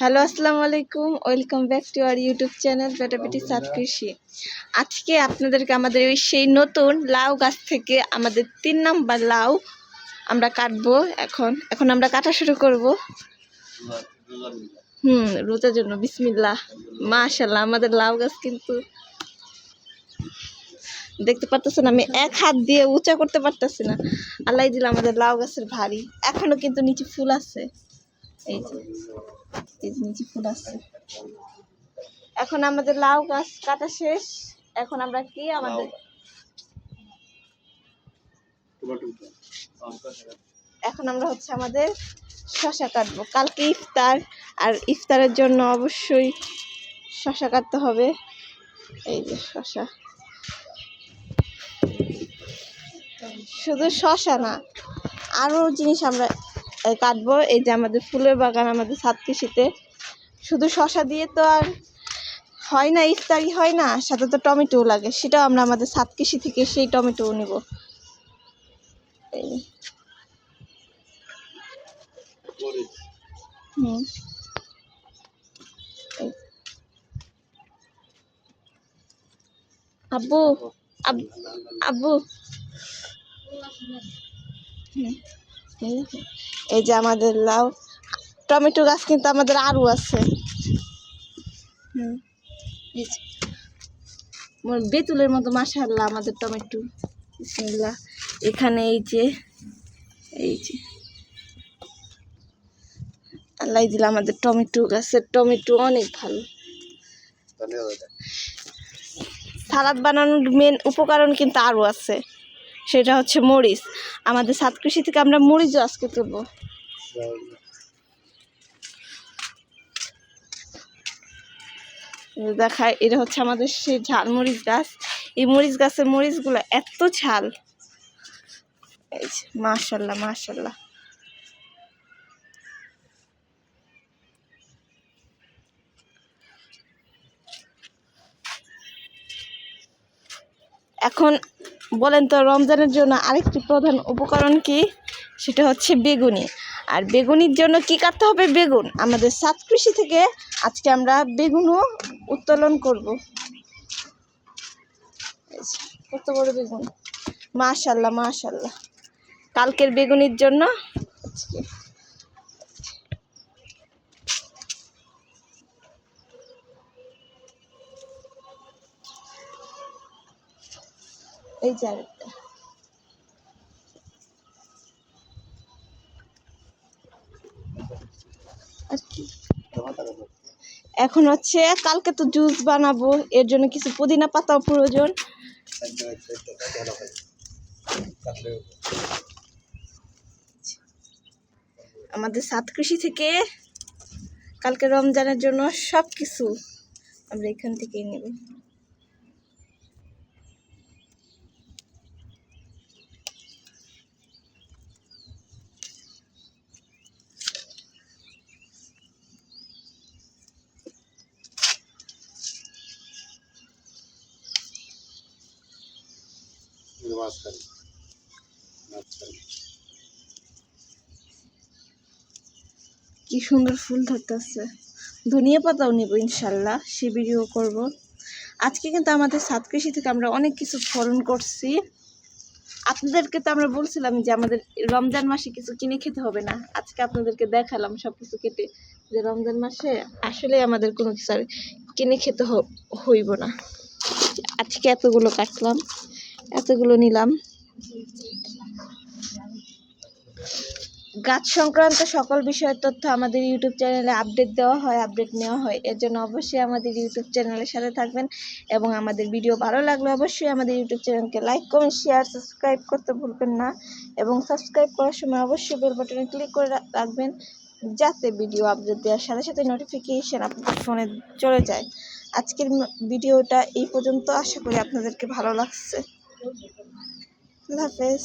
Hello আসসালামু আলাইকুম welcome back to our YouTube channel বেটাবেটি সাত কৃষি আজকে আপনাদেরকে আমাদের ওই সেই নতুন লাউ গাছ থেকে আমাদের তিন নাম্বার লাউ আমরা কাটবো এখন। এখন আমরা কাটা শুরু করব। হুম রোজার জন্য বিসমিল্লাহ। মাশাল্লাহ আমাদের লাউ গাছ কিন্তু দেখতে পারতেছেন আমি এক হাত দিয়ে উঁচা করতে পারতেছি না। আল্লাহ দিল আমাদের লাউ গাছের ভারী। এখনও কিন্তু নিচে ফুল আছে। এই যে এই যে নিচে ফুল আছে এখন আমাদের লাউ গাছ কাটা শেষ। এখন আমরা কি আমাদের এখন আমরা হচ্ছে আমাদের শশা কাটবো। কালকে ইফতার আর ইফতারের জন্য অবশ্যই শশা কাটতে হবে। এই যে শশা। শুধু শশা না আরও জিনিস আমরা কাটবো। এই যে আমাদের ফুলের বাগান আমাদের ছাদ কৃষিতে শুধু শশা দিয়ে তো আর হয় না ইফতারি হয় না সাথে তো টমেটোও লাগে। সেটাও আমরা আমাদের ছাদ কৃষি থেকে সেই টমেটোও নেব। এই হুম। আব্বু আব- আব্বু। হুম, এই যে আমাদের লাউ টমেটো গাছ কিন্তু আমাদের আরও আছে। হুম এই যে। বেতুলের মতো মাশাআল্লাহ আমাদের টমেটো। এখানে এই যে এই যে। আল্লাহ দিল আমাদের টমেটো গাছের টমেটো অনেক ভালো। সালাদ বানানোর মেন উপকরণ কিন্তু আরও আছে। সেটা হচ্ছে মরিচ। আমাদের সাত কৃষি থেকে আমরা মরিচও আজকে তুলবো। দেখায় এটা হচ্ছে আমাদের সেই ঝাল মরিচ গাছ। এই মরিচ গাছের মরিচগুলো এত ঝাল। এই যে মাশাল্লাহ। এখন বলেন তো, রমজানের জন্য আরেকটি প্রধান উপকরণ কি? সেটা হচ্ছে বেগুনি। আর বেগুনির জন্য কি কাটতে হবে? বেগুন। আমাদের সাত কৃষি থেকে আজকে আমরা বেগুনও উত্তোলন করব। কত বড় বেগুন? মাশাল্লাহ মাশাল্লাহ। কালকের বেগুনির জন্য আজকে এই যে আরেকটা। আর এখন হচ্ছে কালকে তো জুস বানাবো, এর জন্য কিছু পুদিনা পাতাও প্রয়োজন। আমাদের সাত কৃষি থেকে কালকে রমজানের জন্য সব কিছু আমরা এখান থেকেই নেব। মাঝখানে। কি সুন্দর ফুল ধরতেছে ধনিয়া পাতাও নেব, ইনশাল্লাহ সে করব। আজকে কিন্তু আমাদের সাত কৃষি থেকে আমরা অনেক কিছু ফলন করছি। আপনাদেরকে তো আমরা বলছিলাম যে আমাদের রমজান মাসে কিছু কিনে খেতে হবে না। আজকে আপনাদেরকে দেখালাম সব কিছু কেটে যে রমজান মাসে আসলে আমাদের কোনো কিছু আর কিনে খেতে হইব না। আজকে এতগুলো কাটলাম। এতগুলো নিলাম। গাছ সংক্রান্ত সকল বিষয়ের তথ্য আমাদের ইউটিউব চ্যানেলে আপডেট দেওয়া হয়, আপডেট নেওয়া হয়। এর জন্য অবশ্যই আমাদের ইউটিউব চ্যানেলের সাথে থাকবেন এবং আমাদের ভিডিও ভালো লাগলে অবশ্যই আমাদের ইউটিউব চ্যানেলকে লাইক, কমেন্ট, শেয়ার, সাবস্ক্রাইব করতে ভুলবেন না এবং সাবস্ক্রাইব করার সময় অবশ্যই বেল বাটনে ক্লিক করে রাখবেন যাতে ভিডিও আপডেট দেওয়ার সাথে সাথে নোটিফিকেশন আপনাদের ফোনে চলে যায়। আজকের ভিডিওটা এই পর্যন্ত। আশা করি আপনাদেরকে ভালো লাগছে। আল্লাহ হাফেজ